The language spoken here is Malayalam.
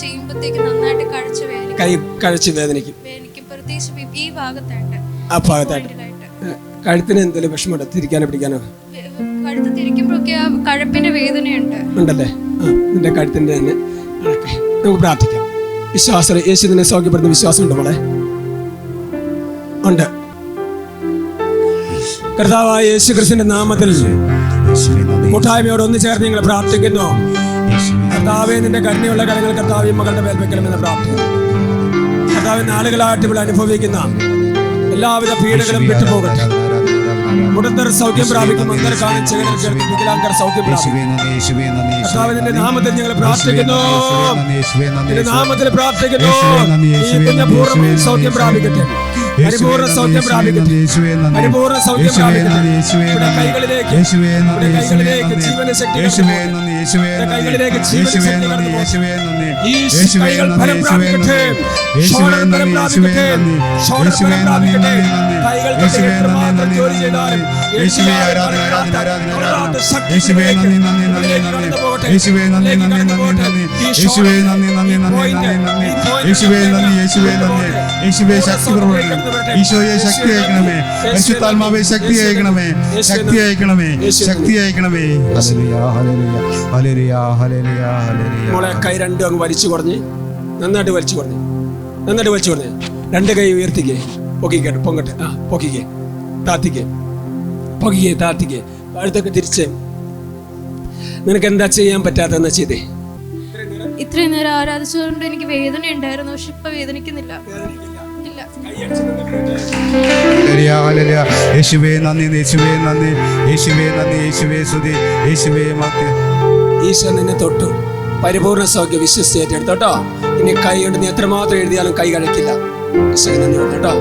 ചെയ്യുമ്പോഴത്തേക്ക് നന്നായിട്ട് കഴിച്ച വേദനിക്കും. കൈ കഴിച്ച് വേദനിക്കും. വേദനിക്കും. പ്രത്യേകിച്ച് ഈ- ഭാഗത്തായിട്ട്. ആ ഭാഗത്തായിട്ട്. കഴുത്തിന് എന്തെങ്കിലും വിഷമമുണ്ടോ? തിരിക്കാനോ പിടിക്കാനോ? വേ- കഴുത്ത് തിരിക്കുമ്പോഴൊക്കെ ആ കഴപ്പിന്റെ വേദനയുണ്ട്. ഉണ്ടല്ലേ? ആ നിന്റെ കഴുത്തിന്റെ തന്നെ നമുക്ക് പ്രാർത്ഥിക്കാം. വിശ്വാസം യേശു നിന്നെ സൗഖ്യപ്പെടുന്ന വിശ്വാസമുണ്ട് മോളെ? ഉണ്ട്. കർത്താവായ യേശു ക്രിസ്തുവിന്റെ നാമത്തിൽ കൂട്ടായ്മയോട് ഒന്ന് ചേർന്ന് നിങ്ങൾ പ്രാർത്ഥിക്കുന്നു. കർത്താവെ നിന്റെ കരുണയുള്ള കരങ്ങൾ കർത്താവ് മകളുടെ മേൽ വെക്കണമെന്ന് പ്രാർത്ഥിക്കുന്നു. കർത്താവ് നാളുകളായിട്ട് ഇവിടെ അനുഭവിക്കുന്ന എല്ലാവിധ പീഡകളും വിട്ടുപോകട്ടെ. മുടന്തർ സൗഖ്യം പ്രാപിക്കും അന്തർ കാണും ചേരൽ ചേർത്ത് വികലാംഗർ സൗഖ്യം പ്രാപിക്കും. നാമത്തിൽ ഞങ്ങൾ പ്രാർത്ഥിക്കുന്നു. നാമത്തിൽ പ്രാർത്ഥിക്കുന്നു. സൗഖ്യം പ്രാപിക്കട്ടെ. പരിപൂർണ സൗഖ്യം പ്രാപിക്കട്ടെ പരിപൂർണ സൗഖ്യം പ്രാപിക്കട്ടെ ഇവിടെ കൈകളിലേക്ക് ഇവിടെ കൈകളിലേക്ക് ജീവന ശക്തി ഇവിടെ കൈകളിലേക്ക് ജീവന ശക്തി കടന്നു പോകട്ടെ. ഈ കൈകൾ ഫലം പ്രാപിക്കട്ടെ. ഫലം പ്രാപിക്കട്ടെ. ഫലം പ്രാപിക്കട്ടെ. കൈകൾ എത്രമാത്രം ജോലി ചെയ്താലും യേശുവേ നന്ദി നന്ദി. നന്ദി ആരാധന യേശുവേ നന്ദി നന്ദി നന്ദി നന്ദി യേശുവേ നന്ദി യേശുവേ നന്ദി. യേശുവേ നന്ദി യേശുവേ ശക്തി പ്രവർത്തനം ഈശോയെ ശക്തി അയക്കണമേ. പരിശുദ്ധാത്മാവേ ശക്തി അയക്കണമേ. ശക്തി അയക്കണമേ. ശക്തി അയക്കണമേ. Hallelujah hallelujah hallelujah hallelujah hallelujah. മോളെ കൈ രണ്ടും അങ്ങ് വലിച്ചു കുറഞ്ഞ്. നന്നായിട്ട് വലിച്ചു കുറഞ്ഞ്. നന്നായിട്ട് വലിച്ചു കുറഞ്ഞ്. രണ്ട് കൈ ഉയർത്തിക്കേ. പൊക്കിക്കട്ടെ പൊങ്ങട്ടെ. ആ പൊക്കിക്കേ. താത്തിക്കേ. പൊക്കിക്കേ താത്തിക്കേ. അടുത്തൊക്കെ തിരിച്ച്. നിനക്ക് എന്താ ചെയ്യാൻ പറ്റാത്തതെന്ന് ചെയ്തേ? ഇത്രയും നേരം ആരാധിച്ചതുകൊണ്ട് എനിക്ക് വേദന ഉണ്ടായിരുന്നു പക്ഷെ ഇപ്പൊ വേദനിക്കുന്നില്ല. യേശുവേ നന്ദി യേശുവേ നന്ദി. യേശുവേ നന്ദി യേശുവേ സ്തുതി. യേശുവേ മധ്യ ഈശോ നിന്നെ തൊട്ടു. പരിപൂർണ സൗഖ്യം വിശ്വസിച്ച് ഏറ്റെടുത്തോട്ടോ ഇനി കൈ കൊണ്ട് നീ എത്രമാത്രം എഴുതിയാലും കൈ കഴിക്കില്ല ഈശോ നന്ദി കേട്ടോ.